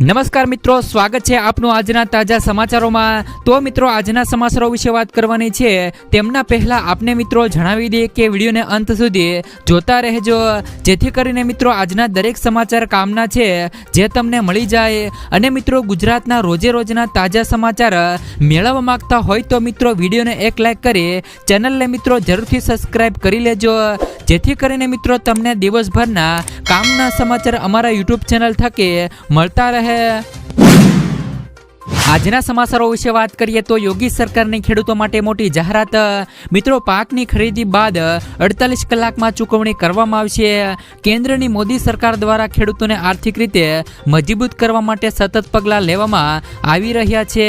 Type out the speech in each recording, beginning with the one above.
નમસ્કાર મિત્રો, સ્વાગત છે આપનું આજના તાજા સમાચારોમાં. તો મિત્રો, આજના સમાચારો વિશે વાત કરવાની છે. તેમના પહેલા આપને મિત્રો જણાવી દઈએ કે વિડીયોને અંત સુધી જોતા રહેજો. જેથી કરીને મિત્રો, આજના દરેક સમાચાર કામના છે, જે તમને મળી જાય. અને મિત્રો, ગુજરાતના રોજે રોજના તાજા સમાચાર મેળવવા માંગતા હોય તો મિત્રો, વિડીયોને એક લાઈક કરી ચેનલને મિત્રો જરૂરથી સબસ્ક્રાઈબ કરી લેજો. જેથી કરીને મિત્રો તમને દિવસભરના કામના સમાચાર અમારા યુટ્યુબ ચેનલ થકી મળતા રહે. આજના સમાચારો વિશે વાત કરીએ તો યોગી સરકારની ખેડૂતો માટે મોટી જાહેરાત મિત્રો પાકની ખરીદી બાદ અડતાલીસ કલાકમાં ચૂકવણી કરવામાં આવશે. કેન્દ્રની મોદી સરકાર દ્વારા ખેડૂતોને આર્થિક રીતે મજબૂત કરવા માટે સતત પગલાં લેવામાં આવી રહ્યા છે.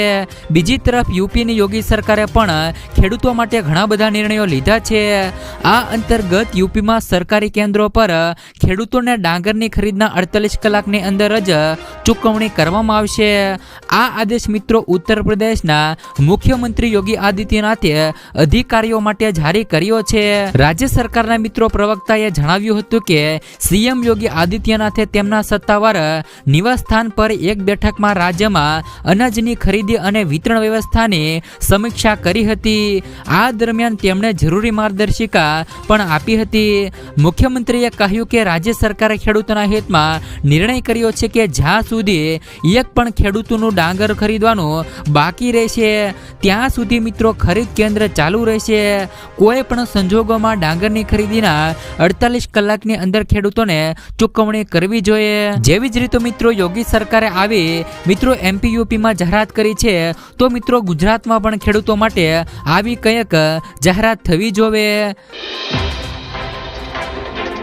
બીજી તરફ યુપીની યોગી સરકારે પણ ખેડૂતો માટે ઘણા બધા નિર્ણયો લીધા છે. આ અંતર્ગત યુપીમાં સરકારી કેન્દ્રો પર ખેડૂતોને ડાંગરની ખરીદના અડતાલીસ કલાકની અંદર જ ચૂકવણી કરવામાં આવશે. આ આદેશ મિત્રો, ઉત્તર પ્રદેશના મુખ્યમંત્રી યોગી આદિત્યનાથે અધિકારીઓ માટે જારી કર્યો છે. રાજ્ય સરકારના મિત્રો પ્રવક્તાએ જણાવ્યું હતું કે, સીએમ યોગી આદિત્યનાથે તેમના સત્તાવાર નિવાસસ્થાન પર એક બેઠકમાં રાજ્યમાં અનાજની ખરીદી અને વિતરણ વ્યવસ્થાની સમીક્ષા કરી હતી. આ દરમિયાન તેમણે જરૂરી માર્ગદર્શિકા પણ આપી હતી. મુખ્યમંત્રીએ કહ્યું કે, રાજ્ય સરકારે ખેડૂતોના હિતમાં નિર્ણય કર્યો છે કે જ્યાં સુધી એક પણ ખેડૂતોનું ડાંગર ખરીદવાનું બાકી રહેશે. ત્યાં સુધી મિત્રો ખરીદ કેન્દ્ર ચાલુ રહેશે. કોઈ પણ સંજોગોમાં ડાંગરની ખરીદીના અડતાલીસ કલાકની અંદર ખેડૂતોને ચૂકવણી કરવી જોઈએ. જેવી જ રીતે મિત્રો યોગી સરકારે આવી મિત્રો એમપી યુપીમાં જાહેરાત કરી છે, તો મિત્રો ગુજરાતમાં પણ ખેડૂતો માટે આવી કંઈક જાહેરાત થવી જોઈએ.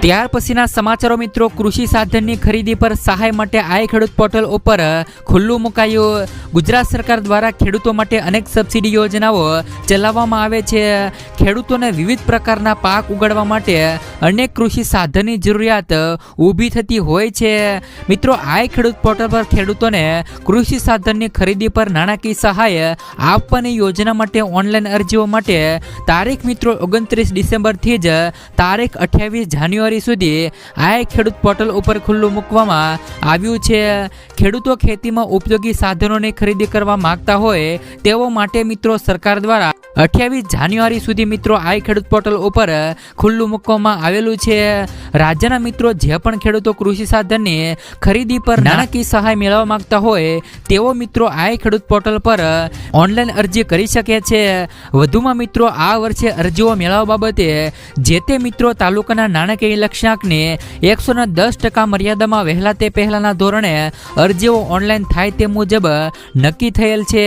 ત્યાર પછીના સમાચારો મિત્રો, કૃષિ સાધનની ખરીદી પર સહાય માટે આઈ ખેડૂત પોર્ટલ ઉપર ખુલ્લું મુકાયું. ગુજરાત સરકાર દ્વારા ખેડૂતો માટે અનેક સબસિડી યોજનાઓ ચલાવવામાં આવે છે. ખેડૂતોને વિવિધ પ્રકારના પાક ઉગાડવા માટે અનેક કૃષિ સાધનની જરૂરિયાત ઊભી થતી હોય છે. મિત્રો, આઈ ખેડૂત પોર્ટલ પર ખેડૂતોને કૃષિ સાધનની ખરીદી પર નાણાકીય સહાય આપવાની યોજના માટે ઓનલાઈન અરજીઓ માટે તારીખ મિત્રો, ઓગણત્રીસ ડિસેમ્બરથી જ તારીખ અઠ્યાવીસ જાન્યુઆરી સુધી આ ખેડૂત પોર્ટલ ઉપર ખુલ્લું મૂકવામાં આવ્યું છે. ખેડૂતો ખેતીમાં ઉપયોગી સાધનોની ખરીદી કરવા માંગતા હોય તેઓ માટે મિત્રો સરકાર દ્વારા અઠ્યાવીસ જાન્યુઆરી સુધી મિત્રો આ ખેડૂત પોર્ટલ ઉપર ખુલ્લું મૂકવામાં આવેલું છે. રાજ્યના મિત્રો જે પણ ખેડૂતો કૃષિ સાધનની ખરીદી પર નાણાકીય સહાય મેળવવા માંગતા હોય તેઓ મિત્રો આ ખેડૂત પોર્ટલ પર ઓનલાઈન અરજી કરી શકે છે. વધુમાં મિત્રો આ વર્ષે અરજીઓ મેળવવા બાબતે જે તે મિત્રો તાલુકાના નાણાકીય લક્ષ્યાંકને એકસોના દસ ટકા મર્યાદામાં વહેલા તે પહેલાના ધોરણે અરજીઓ ઓનલાઈન થાય તે મુજબ નક્કી થયેલ છે.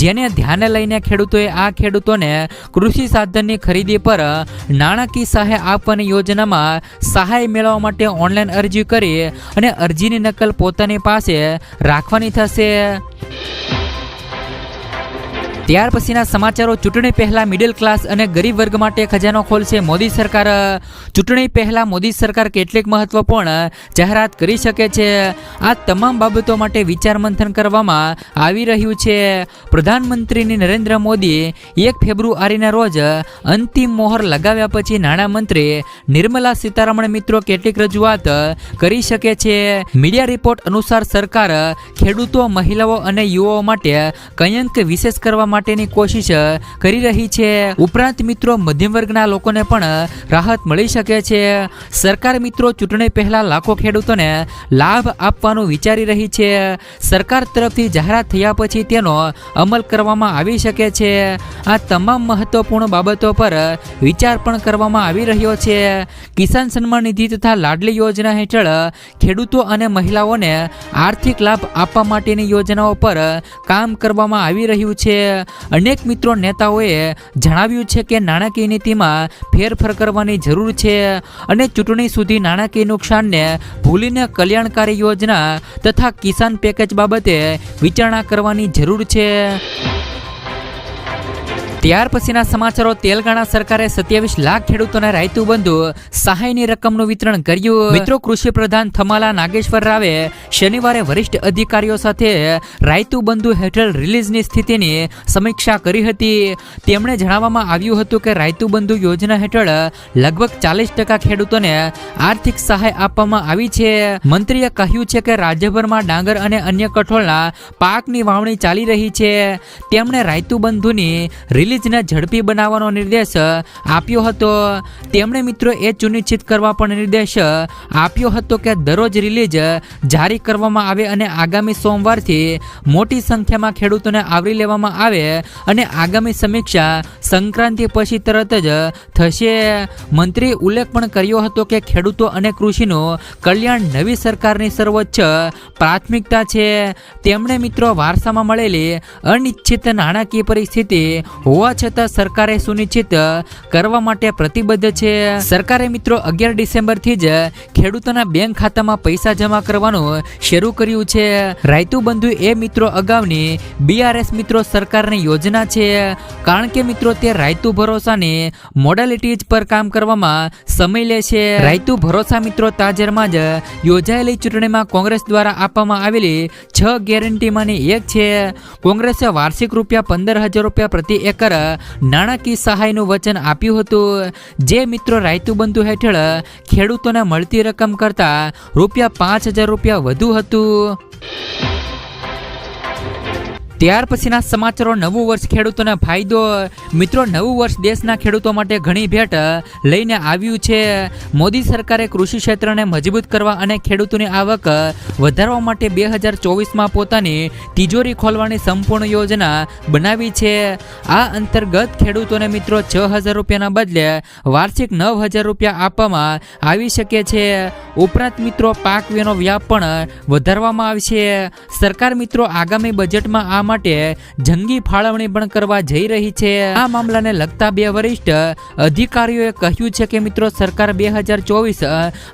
જેને ધ્યાને લઈને ખેડૂતોએ આ ખેડૂતોને કૃષિ સાધનની ખરીદી પર નાણાકીય સહાય આપવાની યોજનામાં સહાય મેળવવા માટે ઓનલાઈન અરજી કરી અને અરજીની નકલ પોતાની પાસે રાખવાની થશે. ત્યાર પછીના સમાચારો, ચૂંટણી પહેલા મિડલ ક્લાસ અને ગરીબ વર્ગ માટે ખજાનો ખોલશે મોદી સરકાર ચૂંટણી પહેલા મોદી સરકાર કેટલીક મહત્વપૂર્ણ, જાહેરાત કરી શકે છે. આ તમામ બાબતો માટે વિચાર મંથન કરવામાં આવી રહ્યું છે. પ્રધાનમંત્રીની નરેન્દ્ર મોદી એક ફેબ્રુઆરીના રોજ અંતિમ મોહર લગાવ્યા પછી નાણામંત્રી નિર્મલા સીતારમણ મિત્રો કેટલીક રજૂઆત કરી શકે છે. મીડિયા રિપોર્ટ અનુસાર સરકાર ખેડૂતો, મહિલાઓ અને યુવાઓ માટે કંઈક વિશેષ કરવા માટેની કોશિશ કરી રહી છે. ઉપરાંત મિત્રો, મધ્યમ વર્ગના લોકોને પણ રાહત મળી શકે છે. સરકાર મિત્રો, ચૂંટણી પહેલા લાખો ખેડૂતોને લાભ આપવાનું વિચારી રહી છે. સરકાર તરફથી જાહેરાત થયા પછી તેનો અમલ કરવામાં આવી શકે છે. આ તમામ મહત્વપૂર્ણ બાબતો પર વિચાર પણ કરવામાં આવી રહ્યો છે. કિસાન સન્માન નિધિ તથા લાડલી યોજના હેઠળ ખેડૂતો અને મહિલાઓને આર્થિક લાભ આપવા માટેની યોજનાઓ પર કામ કરવામાં આવી રહ્યું છે. અનેક મિત્રો નેતાઓએ જણાવ્યું છે કે નાણાકીય નીતિમાં ફેરફાર કરવાની જરૂર છે અને ચૂંટણી સુધી નાણાકીય નુકસાનને ભૂલીને કલ્યાણકારી યોજના તથા કિસાન પેકેજ બાબતે વિચારણા કરવાની જરૂર છે. ત્યાર પછીના સમાચારો તેલંગાણા સરકારે સત્યાવીસ લાખ ખેડૂતોના રાયતુ બંધુ સહાયની રકમનું વિતરણ કર્યું. મિત્રો, કૃષિ પ્રધાન થમાલા નાગેશ્વર રાવે શનિવારે વરિષ્ઠ અધિકારીઓ સાથે રાયતુ બંધુ હેઠળ રિલીઝની સ્થિતિની સમીક્ષા કરી હતી. તેમણે જણાવવામાં આવ્યું હતું કે રાયતુ બંધુ યોજના હેઠળ લગભગ ચાલીસ ટકા ખેડૂતોને આર્થિક સહાય આપવામાં આવી છે. મંત્રીએ કહ્યું છે કે રાજ્યભરમાં ડાંગર અને અન્ય કઠોળના પાકની વાવણી ચાલી રહી છે. તેમણે રાયતુ બંધુની રિલીઝને ઝડપી બનાવવાનો નિર્દેશ આપ્યો હતો. તેમણે મિત્રો એ સુનિશ્ચિત કરવા પણ નિર્દેશ આપ્યો હતો કે દરરોજ રિલીઝ જારી કરવામાં આવે અને આગામી સોમવારથી મોટી સંખ્યામાં ખેડૂતોને આવરી લેવામાં આવે અને આગામી સમીક્ષા સંક્રાંતિ પછી તરત જ થશે. મંત્રીએ ઉલ્લેખ પણ કર્યો હતો કે ખેડૂતો અને કૃષિનું કલ્યાણ નવી સરકારની સર્વોચ્ચ પ્રાથમિકતા છે. તેમણે મિત્રો વારસામાં મળેલી અનિચ્છિત નાણાકીય પરિસ્થિતિ હોવા છતાં સરકારે સુનિશ્ચિત કરવા માટે પ્રતિબદ્ધ છે. સરકારે મિત્રો અગિયાર ડિસેમ્બરથી જ ખેડૂતોના બેંક ખાતામાં પૈસા જમા કરવાનું શરૂ કર્યું છે. રાયતુ બંધુ એ મિત્રો અગાઉની બીઆરએસ મિત્રો સરકારની યોજના છે. કારણ કે મિત્રો તે રાયતુ ભરોસાની મોડાલિટીઝ પર કામ કરવામાં સમય લે છે. રાયતુ ભરોસા મિત્રો તાજેરમાં જ યોજાયેલી ચૂંટણીમાં કોંગ્રેસ દ્વારા આપવામાં આવેલી છ ગેરંટીમાંની એક છે. કોંગ્રેસે વાર્ષિક રૂપિયા પંદર હજાર રૂપિયા પ્રતિ એકર નાણાકીય સહાયનું વચન આપ્યું હતું. જે મિત્રો રાયતુ બંધુ હેઠળ ખેડૂતોને મળતી રકમ કરતાં રૂપિયા પાંચ હજાર રૂપિયા વધુ હતું. ત્યાર પછીના સમાચારો, નવું વર્ષ ખેડૂતોને ફાયદો, મિત્રો, નવું વર્ષ દેશના ખેડૂતો માટે ઘણી ભેટ લઈને આવ્યું છે. મોદી સરકારે કૃષિ ક્ષેત્રને મજબૂત કરવા અને ખેડૂતોની આવક વધારવા માટે બે હજાર ચોવીસમાં પોતાની તિજોરી ખોલવાની સંપૂર્ણ યોજના બનાવી છે. આ અંતર્ગત ખેડૂતોને, મિત્રો, છ હજાર રૂપિયાના બદલે વાર્ષિક નવ હજાર રૂપિયા આપવામાં આવી શકે છે. ઉપરાંત, મિત્રો, પાક વીનો વ્યાપ પણ વધારવામાં આવશે. સરકાર, મિત્રો, આગામી બજેટમાં આ માટે જંગી ફાળવણી પણ કરવા જઈ રહી છે. આ મામલાને લગતા બે વરિષ્ઠ અધિકારીઓએ કહ્યું છે કે મિત્રો, સરકાર બે હજાર ચોવીસ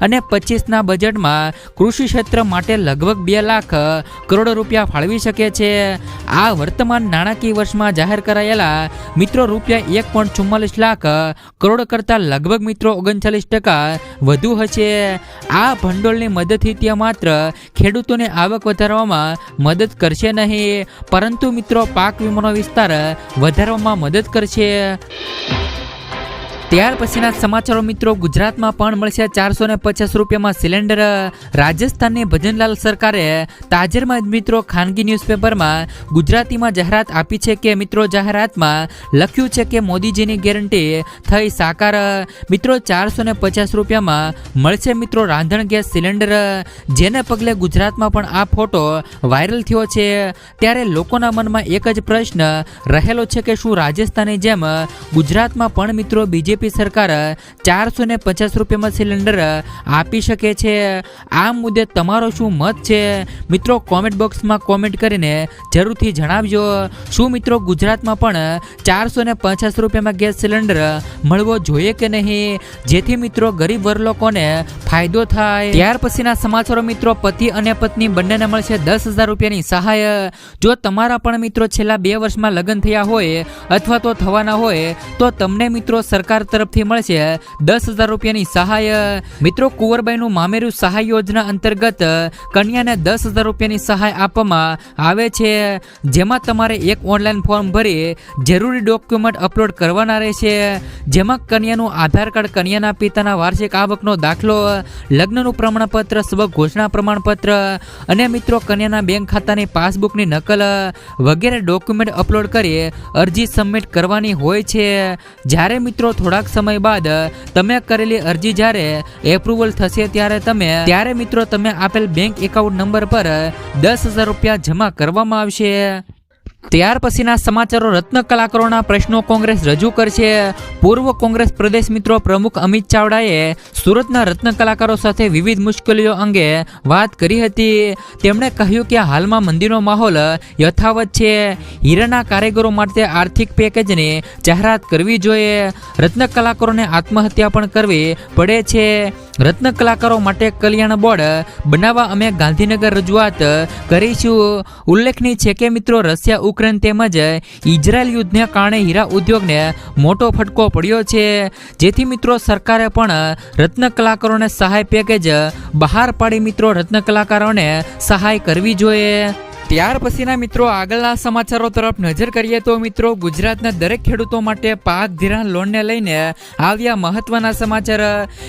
અને પચીસના બજેટમાં કૃષિ ક્ષેત્ર માટે લગભગ બે લાખ કરોડ રૂપિયા ફાળવી શકે છે. આ વર્તમાન નાણાકીય વર્ષમાં જાહેર કરાયેલા મિત્રો રૂપિયા એક પોઈન્ટ ચુમ્માલીસ લાખ કરોડ કરતાં લગભગ મિત્રો ઓગણચાલીસ ટકા વધુ હશે. આ ભંડોળની મદદથી ત્યાં માત્ર ખેડૂતોને આવક વધારવામાં મદદ કરશે નહીં પરંતુ મિત્રો પાક વીમાનો વિસ્તાર વધારવામાં મદદ કરશે. ત્યાર પછીના સમાચારો મિત્રો, ગુજરાતમાં પણ મળશે ચારસો ને પચાસ રૂપિયામાં સિલિન્ડર. રાજસ્થાનની ભજનલાલ સરકારે તાજેરમાં મિત્રો ખાનગી ન્યૂઝપેપરમાં ગુજરાતીમાં જાહેરાત આપી છે કે, મિત્રો જાહેરાતમાં લખ્યું છે કે, મોદીજીની ગેરંટી થઈ સાકાર. મિત્રો, ચારસો ને પચાસ રૂપિયામાં મળશે મિત્રો રાંધણ ગેસ સિલિન્ડર. જેને પગલે ગુજરાતમાં પણ આ ફોટો વાયરલ થયો છે. ત્યારે લોકોના મનમાં એક જ પ્રશ્ન રહેલો છે કે, શું રાજસ્થાનની જેમ ગુજરાતમાં પણ મિત્રો બીજેપી સરકાર ચારસો ને પચાસ રૂપિયામાં સિલિન્ડર આપી શકે છે. આ મુદ્દે તમારો શું મત છે? મિત્રો કોમેન્ટ બોક્સમાં કોમેન્ટ કરીને જરૂરથી જણાવજો. શું મિત્રો, ગુજરાતમાં પણ ચારસો ને પચાસ રૂપિયામાં ગેસ સિલિન્ડર મળવો જોઈએ કે નહીં? જેથી મિત્રો, ગરીબ વર્ગ લોકોને ફાયદો થાય. ત્યાર પછીના સમાચારો મિત્રો, પતિ અને પત્ની બંનેને મળશે દસ હજાર રૂપિયાની સહાય. જો તમારા પણ મિત્રો છેલ્લા બે વર્ષમાં લગ્ન થયા હોય અથવા તો થવાના હોય, તો તમને મિત્રો સરકાર તરફથી મળશે દસ હજાર રૂપિયાની સહાય. મિત્રો, કુંવરબાઈનું મામેરું સહાય યોજના અંતર્ગત કન્યાને દસ હજાર રૂપિયાની સહાય આપવામાં આવે છે. જેમાં તમારે એક ઓનલાઈન ફોર્મ ભરી જરૂરી ડોક્યુમેન્ટ અપલોડ કરવાના રહેશે. જેમાં કન્યાનું આધાર કાર્ડ, કન્યાના પિતાના વાર્ષિક આવકનો દાખલો, લગ્નનું પ્રમાણપત્ર સ્વઘોષણા પ્રમાણપત્ર અને મિત્રો, કન્યાના બેંક ખાતાની પાસબુકની નકલ વગેરે ડોક્યુમેન્ટ અપલોડ કરી અરજી સબમિટ કરવાની હોય છે. જ્યારે મિત્રો થોડાક સમય બાદ તમે કરેલી અરજી જ્યારે એપ્રુવલ થશે ત્યારે તમે, ત્યારે મિત્રો તમે આપેલ બેંક એકાઉન્ટ નંબર પર દસ હજાર રૂપિયા જમા કરવામાં આવશે. ત્યાર પછીના સમાચારો રત્ન કલાકારોના પ્રશ્નો કોંગ્રેસ રજૂ કરશે. પૂર્વ કોંગ્રેસ પ્રદેશ મિત્રો પ્રમુખ અમિત ચાવડાએ સુરતના રત્ન કલાકારો સાથે વિવિધ મુશ્કેલીઓ અંગે વાત કરી હતી. તેમણે કહ્યું કે હાલમાં મંદિરનો માહોલ યથાવત છે. હીરાના કારીગરો માટે આર્થિક પેકેજની જાહેરાત કરવી જોઈએ. રત્ન કલાકારોને આત્મહત્યા પણ કરવી પડે છે. રત્ન કલાકારો માટે કલ્યાણ બોર્ડ. બનાવવા અમે ગાંધીનગર રજૂઆત કરીશું. ઉલ્લેખનીય છે કે મિત્રો, રશિયા, ઉક્રેન તેમજ ઇઝરાયલ યુદ્ધને કારણે હીરા ઉદ્યોગને મોટો ફટકો પડ્યો છે. જેથી મિત્રો, સરકારે પણ રત્ન કલાકારોને સહાય પેકેજ બહાર પાડી. મિત્રો, રત્ન કલાકારોને સહાય કરવી જોઈએ. ત્યાર પછીના મિત્રો, આગળના સમાચારો તરફ નજર કરીએ તો મિત્રો, ગુજરાતના દરેક ખેડૂતો માટે પાક ધિરાણ લોનને લઈને આવ્યા મહત્વના સમાચાર.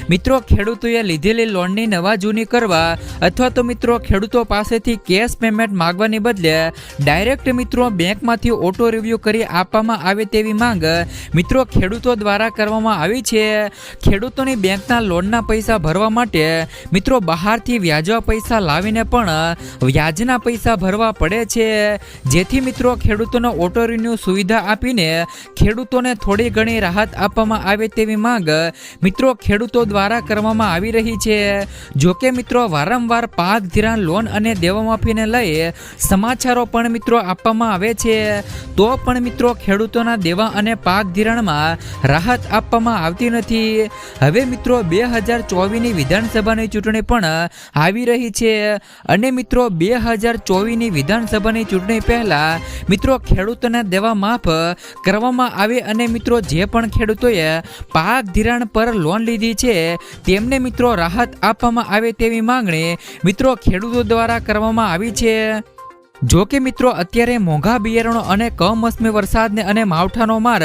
મિત્રો, ખેડૂતોએ લીધેલી લોનની નવા જૂની કરવા અથવા તો મિત્રો, ખેડૂતો પાસેથી કેશ પેમેન્ટ માગવાની બદલે ડાયરેક્ટ મિત્રો બેંકમાંથી ઓટો રિવ્યૂ કરી આપવામાં આવે તેવી માંગ મિત્રો, ખેડૂતો દ્વારા કરવામાં આવી છે. ખેડૂતોની બેંકના લોનના પૈસા ભરવા માટે મિત્રો, બહારથી વ્યાજવા પૈસા લાવીને પણ વ્યાજના પૈસા ભરવા પડે છે. જેથી મિત્રો ખેડૂતોને ઓટો રિન્યુ સુવિધા આપીને ખેડૂતોને થોડી ઘણી રાહત આપવામાં આવે તેવી માંગ મિત્રો ખેડૂતો દ્વારા કરવામાં આવી રહી છે. જોકે મિત્રો વારંવાર પાક ધિરાણ લોન અને દેવામાફીને લઈ સમાચારો પણ મિત્રો આપવામાં આવે છે. તો પણ મિત્રો ખેડૂતોના દેવા અને પાક ધિરાણમાં રાહત આપવામાં આવતી નથી. હવે મિત્રો બે હજાર ચોવીસની વિધાનસભાની ચૂંટણી પણ આવી રહી છે. અને મિત્રો બે હજાર ચોવીસની વિધાનસભાની ચૂંટણી પહેલા મિત્રો ખેડૂતોના દેવા માફ કરવામાં આવે અને મિત્રો જે પણ ખેડૂતોએ પાક ધિરાણ પર લોન લીધી છે, તેમને મિત્રો રાહત આપવામાં આવે તેવી માંગણી મિત્રો ખેડૂતો દ્વારા કરવામાં આવી છે. જો કે મિત્રો, અત્યારે મોંઘા બિયારણો અને કમોસમી વરસાદને અને માવઠાનો માર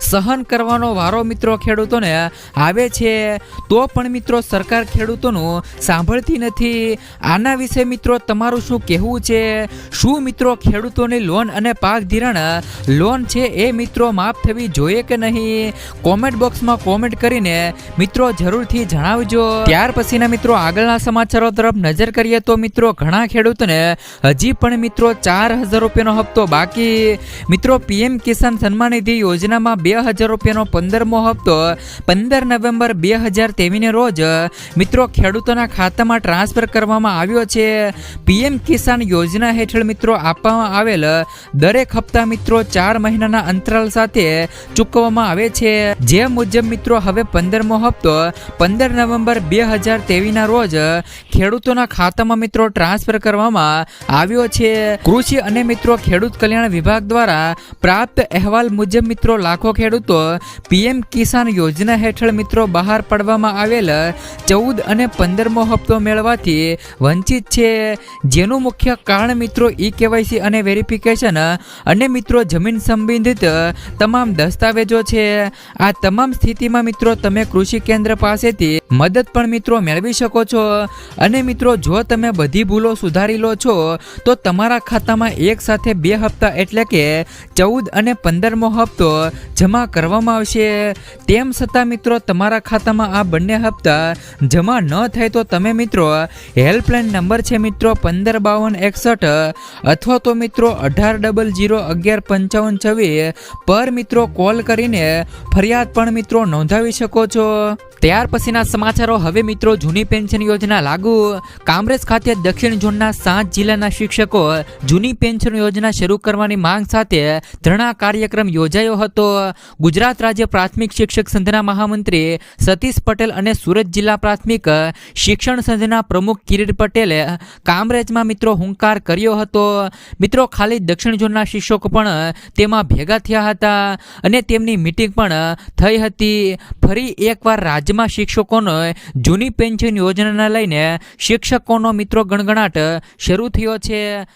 સહન કરવાનો વારો મિત્રો ખેડૂતોને આવે છે. તો પણ મિત્રો, સરકાર ખેડૂતોનું સાંભળતી નથી. આના વિશે મિત્રો, તમારું શું કહેવું છે? શું મિત્રો, ખેડૂતોની લોન અને પાક ધિરાણ લોન છે એ મિત્રો માફ થવી જોઈએ કે નહીં? કોમેન્ટ બોક્સમાં કોમેન્ટ કરીને મિત્રો જરૂરથી જણાવજો. ત્યાર પછીના મિત્રો, આગળના સમાચારો તરફ નજર કરીએ તો મિત્રો, ઘણા ખેડૂતોને હજી પણ મિત્રો ચાર હજાર રૂપિયાનો હપ્તો બાકી. મિત્રો, પીએમ કિસાન સન્માન નિધિ યોજનામાં બે હજાર રૂપિયાનો પંદરમો હપ્તો, પંદર નવેમ્બર બે હજાર તેવીને રોજ. મિત્રો, ખેડૂતોના ખાતામાં ટ્રાન્સફર કરવામાં આવ્યો છે. પીએમ કિસાન યોજના હેઠળ મિત્રો આપવામાં આવેલ દરેક હપ્તા મિત્રો ચાર મહિનાના અંતરાલ સાથે ચૂકવવામાં આવે છે. જે મુજબ મિત્રો, હવે પંદરમો હપ્તો, પંદર નવેમ્બર બે હજાર તેવીના રોજ ખેડૂતોના ખાતામાં મિત્રો ટ્રાન્સફર કરવામાં આવ્યો છે. કૃષિ અને મિત્રો ખેડૂત કલ્યાણ વિભાગ દ્વારા પ્રાપ્ત અહેવાલ મુજબ મિત્રો લાખો ખેડૂતો પીએમ કિસાન યોજના હેઠળ મિત્રો બહાર પાડવામાં આવેલ ચૌદ અને પંદરમો હપ્તો મેળવાથી વંચિત છે. જેનું મુખ્ય કારણ મિત્રો ઈ કેવાયસી અને વેરિફિકેશન અને મિત્રો જમીન સંબંધિત તમામ દસ્તાવેજો છે. આ તમામ સ્થિતિમાં મિત્રો તમે કૃષિ કેન્દ્ર પાસેથી મદદ પણ મિત્રો મેળવી શકો છો. અને મિત્રો જો તમે બધી ભૂલો સુધારી લો છો, તો તમારા ખાતામાં એક સાથે બે હપ્તા એટલે કે ચૌદ અને પંદરમો હપ્તો જમા કરવામાં આવશે. તેમ છતાં મિત્રો, તમારા ખાતામાં આ બંને હપ્તા જમા ન થાય તો તમે મિત્રો, હેલ્પલાઇન નંબર છે મિત્રો પંદર બાવન એકસઠ અથવા તો મિત્રો અઢાર ડબલ જીરો અગિયાર પંચાવન છવ્વીસ પર મિત્રો કોલ કરીને ફરિયાદ પણ મિત્રો નોંધાવી શકો છો. ત્યાર પછીના સમાચારો હવે મિત્રો, જૂની પેન્શન યોજના લાગુ. કામરેજ ખાતે દક્ષિણ ઝોનના સાત જિલ્લાના શિક્ષકો જૂની પેન્શન યોજના શરૂ કરવાની માંગ સાથે ધરણા કાર્યક્રમ યોજાયો હતો. ગુજરાત રાજ્ય પ્રાથમિક શિક્ષક સંઘના મહામંત્રી સતીશ પટેલ અને સુરત જિલ્લા પ્રાથમિક શિક્ષણ સંઘના પ્રમુખ કિરીટ પટેલે કામરેજમાં મિત્રો હુંકાર કર્યો હતો. મિત્રો, ખાલી દક્ષિણ ઝોનના શિક્ષકો પણ તેમાં ભેગા થયા હતા અને તેમની મિટિંગ પણ થઈ હતી. ફરી એકવાર રાજ્યમાં શિક્ષકોને જૂની પેન્શન યોજનાને લઈને શિક્ષકોનો મિત્રો ગણગણાટ શરૂ થયો છે.